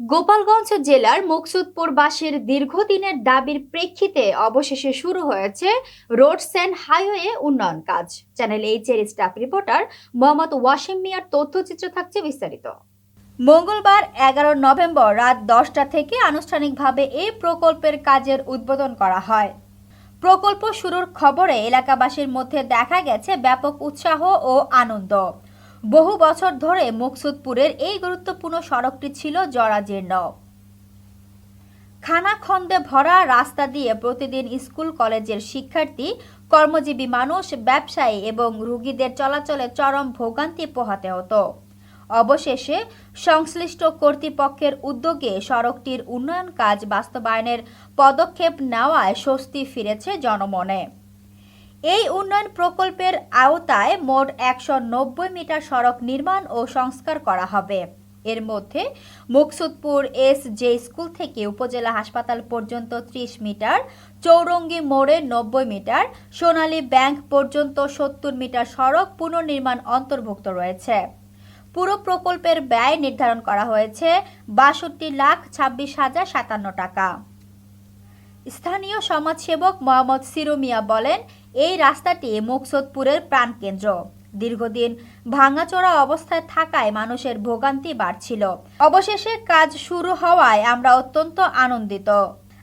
গোপালগঞ্জ জেলার মুকসুদপুরবাসীর দীর্ঘদিনের দাবির প্রেক্ষিতে অবশেষে শুরু হয়েছে রোডস অ্যান্ড হাইওয়ে উন্নয়ন কাজ। চ্যানেল এইচ এর স্টাফ রিপোর্টার মোহাম্মদ ওয়াসিম মিয়ার তথ্যচিত্র থাকছে বিস্তারিত। মঙ্গলবার এগারো নভেম্বর রাত দশটা থেকে আনুষ্ঠানিকভাবে এই প্রকল্পের কাজের উদ্বোধন করা হয়। প্রকল্প শুরুর খবরে এলাকাবাসীর মধ্যে দেখা গেছে ব্যাপক উৎসাহ ও আনন্দ। বহু বছর ধরে মুকসুদপুরের এই গুরুত্বপূর্ণ সড়কটি ছিল জরাজীর্ণ। খানাখন্দে ভরা রাস্তা দিয়ে প্রতিদিন স্কুল, কলেজের শিক্ষার্থী, কর্মজীবী মানুষ, ব্যবসায়ী এবং রুগীদের চলাচলে চরম ভোগান্তি পোহাতে হতো। অবশেষে সংশ্লিষ্ট কর্তৃপক্ষের উদ্যোগে সড়কটির উন্নয়ন কাজ বাস্তবায়নের পদক্ষেপ নেওয়ায় স্বস্তি ফিরেছে জনমনে। এই উন্নয়ন প্রকল্পের আওতায় মোট একশো নব্বই মিটার সড়ক নির্মাণ ও সংস্কার করা হবে। এর মধ্যে মুকসুদপুর এস জে স্কুল থেকে উপজেলা হাসপাতাল পর্যন্ত ত্রিশ মিটার, চৌরঙ্গি মোড়ে নব্বই মিটার, সোনালী ব্যাংক পর্যন্ত সত্তর মিটার সড়ক পুনর্নির্মাণ অন্তর্ভুক্ত রয়েছে। পুরো প্রকল্পের ব্যয় নির্ধারণ করা হয়েছে বাষট্টি লাখ ছাব্বিশ হাজার সাতান্ন টাকা। স্থানীয় সমাজসেবক মোহাম্মদ সিরুমিয়া বলেন এই রাস্তাটি মুকসুদপুরের প্রাণকেন্দ্র। দীর্ঘদিন ভাঙাচোরা অবস্থায় থাকায় মানুষের ভোগান্তি বাড়ছিল। অবশেষে কাজ শুরু হওয়ায় আমরা অত্যন্ত আনন্দিত।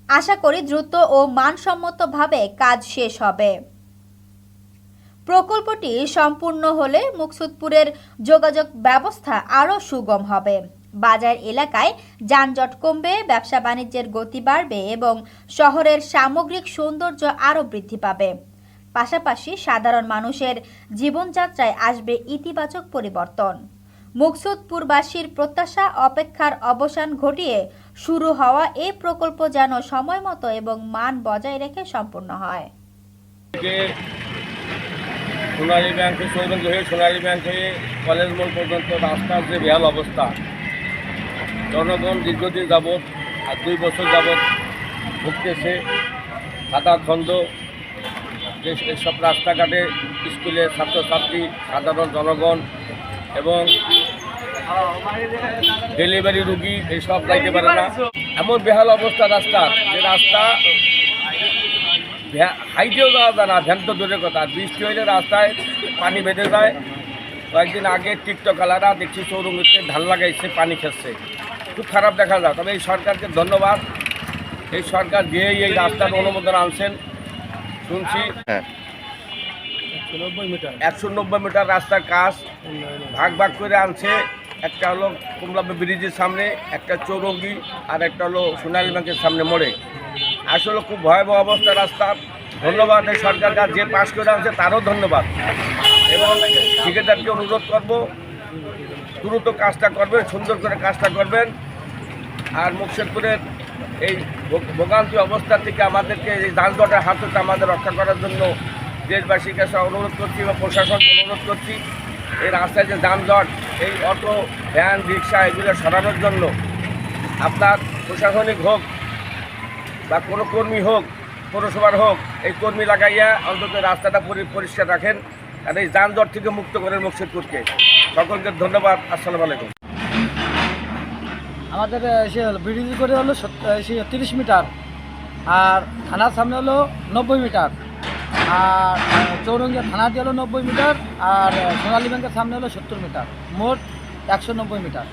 আশা করি দ্রুত ও মানসম্মতভাবে কাজ শেষ হবে। প্রকল্পটি সম্পূর্ণ হলে মুকসুদপুরের যোগাযোগ ব্যবস্থা আরও সুগম হবে। বাজার এলাকায় যানজট কমবে, ব্যবসা বাণিজ্যের গতি বাড়বে এবং শহরের সামগ্রিক সৌন্দর্য আরও বৃদ্ধি পাবে। পাশাপাশি সাধারণ মানুষের জীবনযাত্রায় আসবে ইতিবাচক পরিবর্তন। মুকসুদপুরবাসীর প্রত্যাশা, অপেক্ষার অবসান ঘটিয়ে শুরু হওয়া এই প্রকল্প যেন সময় মতো এবং মান বজায় রেখে সম্পূর্ণ হয়। থেকে সোনালী ব্যাংকে সৌরঙ্গ হয়ে সোনালী ব্যাংক হয়ে কলেজ মোড় পর্যন্ত রাস্তার যে বেহাল অবস্থা, জনগণ দীর্ঘদিন যাবৎ আর দুই বছর যাবৎ ভুগতেছে, সাদা খন্দ যে এসব রাস্তাঘাটে স্কুলের ছাত্রছাত্রী, সাধারণ জনগণ এবং ডেলিভারি রুগী এইসব যাইতে পারে না। এমন বেহাল অবস্থা রাস্তা, যে রাস্তা হাইটেও যাওয়া যায় না ভ্যান তো দূরের কথা। বৃষ্টি হইলে রাস্তায় পানি বেঁধে যায়। কয়েকদিন আগে টিকটকালারা দেখছি চৌরঙ্গিতে ধান লাগাইছে, পানি খেচ্ছে খুব খারাপ দেখা যায়। তবে এই সরকারকে ধন্যবাদ। এই সরকার যে এই রাস্তার অনুমোদন আনছেন শুনছি। হ্যাঁ। একশো নব্বই মিটার। রাস্তার কাজ। ভাগ ভাগ করে আনছে। একটা হলো কমলা ব্রিজের সামনে একটা চৌরঙ্গি আর একটা হলো সোনালী ব্যাংকের সামনে মোড়ে। আসলে খুব ভয়াবহ অবস্থা রাস্তার ধন্যবাদ এই সরকারকে যে পাশ করে আনছে তারও ধন্যবাদ। এবং ঠিকাদারকে অনুরোধ করব দ্রুত কাজটা করবেন সুন্দর করে কাজটা করবেন। আর মুকশেদপুরের এই ভোগান্তি অবস্থা থেকে আমাদেরকে এই যানজটের হাত থেকে আমাদের রক্ষা করার জন্য দেশবাসীর কাছে অনুরোধ করছি বা প্রশাসনকে অনুরোধ করছি। এই রাস্তায় যে যানজট, এই অটো, ভ্যান, রিক্সা, এগুলো সরানোর জন্য আপনার প্রশাসনিক হোক বা কোনো কর্মী হোক, পৌরসভার হোক, এই কর্মী লাগাইয়া অন্তত রাস্তাটা পরি- পরিষ্কার রাখেন। আর এই যানজট থেকে মুক্ত করেন মুকশেদপুরকে সকলকে ধন্যবাদ। আসসালামু আলাইকুম। আমাদের সে ব্রিজ করে হলো সে তিরিশ মিটার আর থানার সামনে হলো নব্বই মিটার আর চৌরঙ্গের থানা দিয়ে হলো নব্বই মিটার আর সোনালী ব্যাংকের সামনে হলো সত্তর মিটার, মোট একশো নব্বই মিটার।